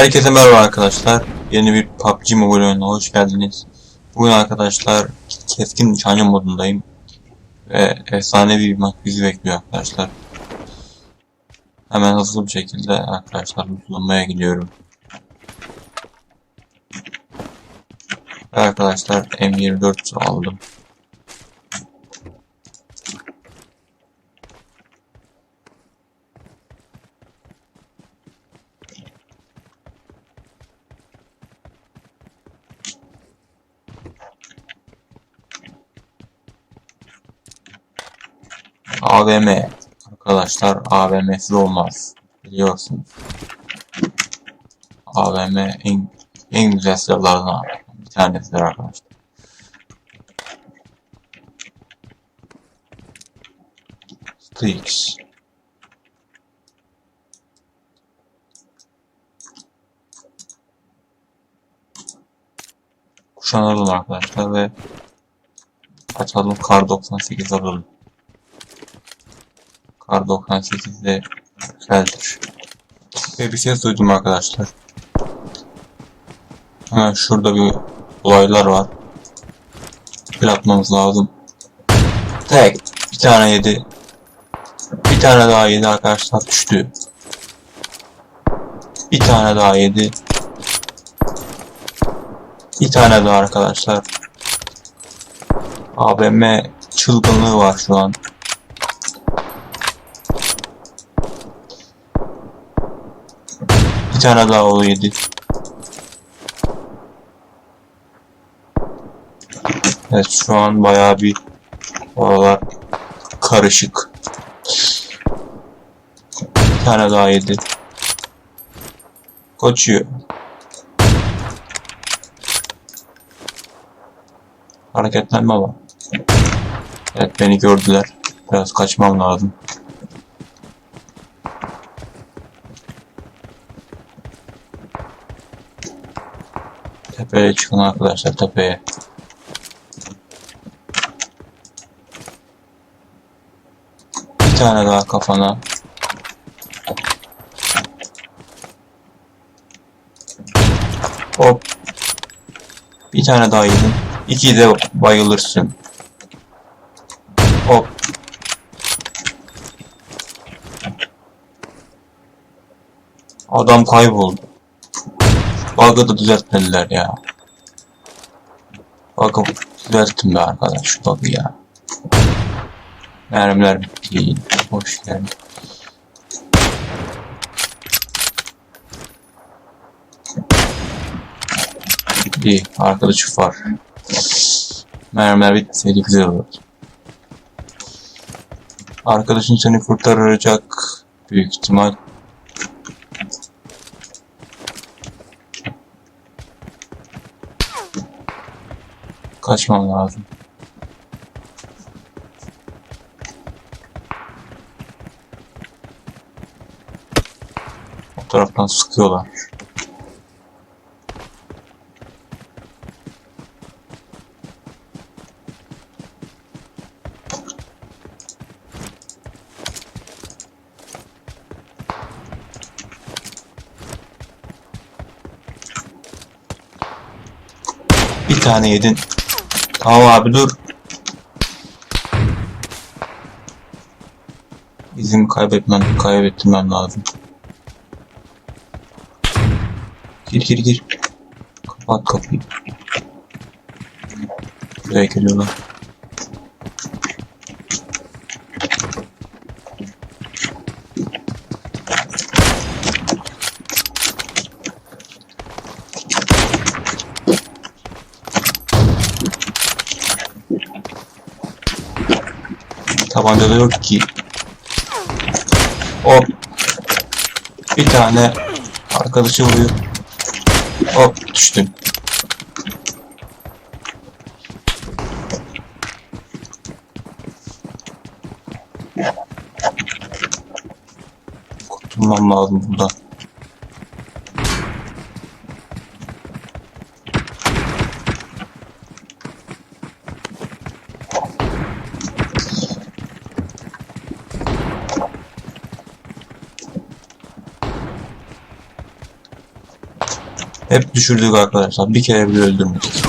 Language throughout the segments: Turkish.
Herkese merhaba arkadaşlar. Yeni bir PUBG Mobile oyununa hoş geldiniz. Bugün arkadaşlar keskin nişancı modundayım. Ve efsanevi bir maç bizi bekliyor arkadaşlar. Hemen hızlı bir şekilde arkadaşlar lootlamaya gidiyorum. Ve arkadaşlar M24 aldım. AVM arkadaşlar AVM'siz olmaz biliyorsunuz. AVM en en güzel silahlardan bir tanesidir arkadaşlar. Strix Kuşanalım arkadaşlar ve açalım kar 98 alalım. Kar 98 de güzeldir. Ve bir ses duydum arkadaşlar. Hemen şurada bir olaylar var. Bir atmamız lazım. Tek bir tane yedi. Bir tane daha yedi arkadaşlar düştü. Bir tane daha yedi. Bir tane daha arkadaşlar. ABM çılgınlığı var şu an. Bir tane daha oğlu yedi. Evet şu an bayağı bir oralar karışık. Bir tane daha yedi. Kaçıyor. Hareketlenme var. Evet beni gördüler. Biraz kaçmam lazım. Tepeye çıkın arkadaşlar tepeye. Bir tane daha kafana. Hop. Bir tane daha yedin. İki de bayılırsın. Hop. Adam kayboldu. Bug'ı da düzeltmediler ya. Bug'ı düzelttim be arkadaş şu bug'ı ya. Mermiler bitti. Hoş geldin. İyi arkadaşı var. Mermiler bitmeseydi güzel olurdu. Arkadaşın seni kurtaracak büyük ihtimal. Kaçmam lazım. O taraftan sıkıyorlar. Bir tane yedin. Tamam abi dur. İzin kaybetmem, kaybettirmem lazım. Gir gir gir. Kapat kapıyı. Buraya geliyorlar. Tabancada yok ki. Hop. Bir tane arkadaşı vuruyor. Hop düştüm. Kurtulmam lazım buradan. Hep düşürdük arkadaşlar. Bir kere bile öldürmedik.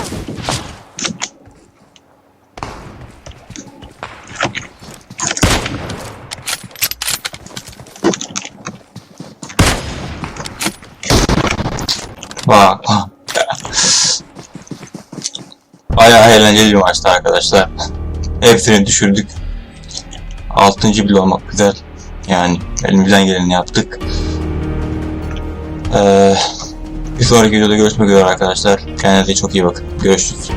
Bak. Bayağı eğlenceli bir maçtı arkadaşlar. Hepsini düşürdük. Altıncı bile olmak güzel. Yani elimizden geleni yaptık. Ee, bir sonraki videoda görüşmek üzere arkadaşlar. Kendinize çok iyi bakın. Görüşürüz.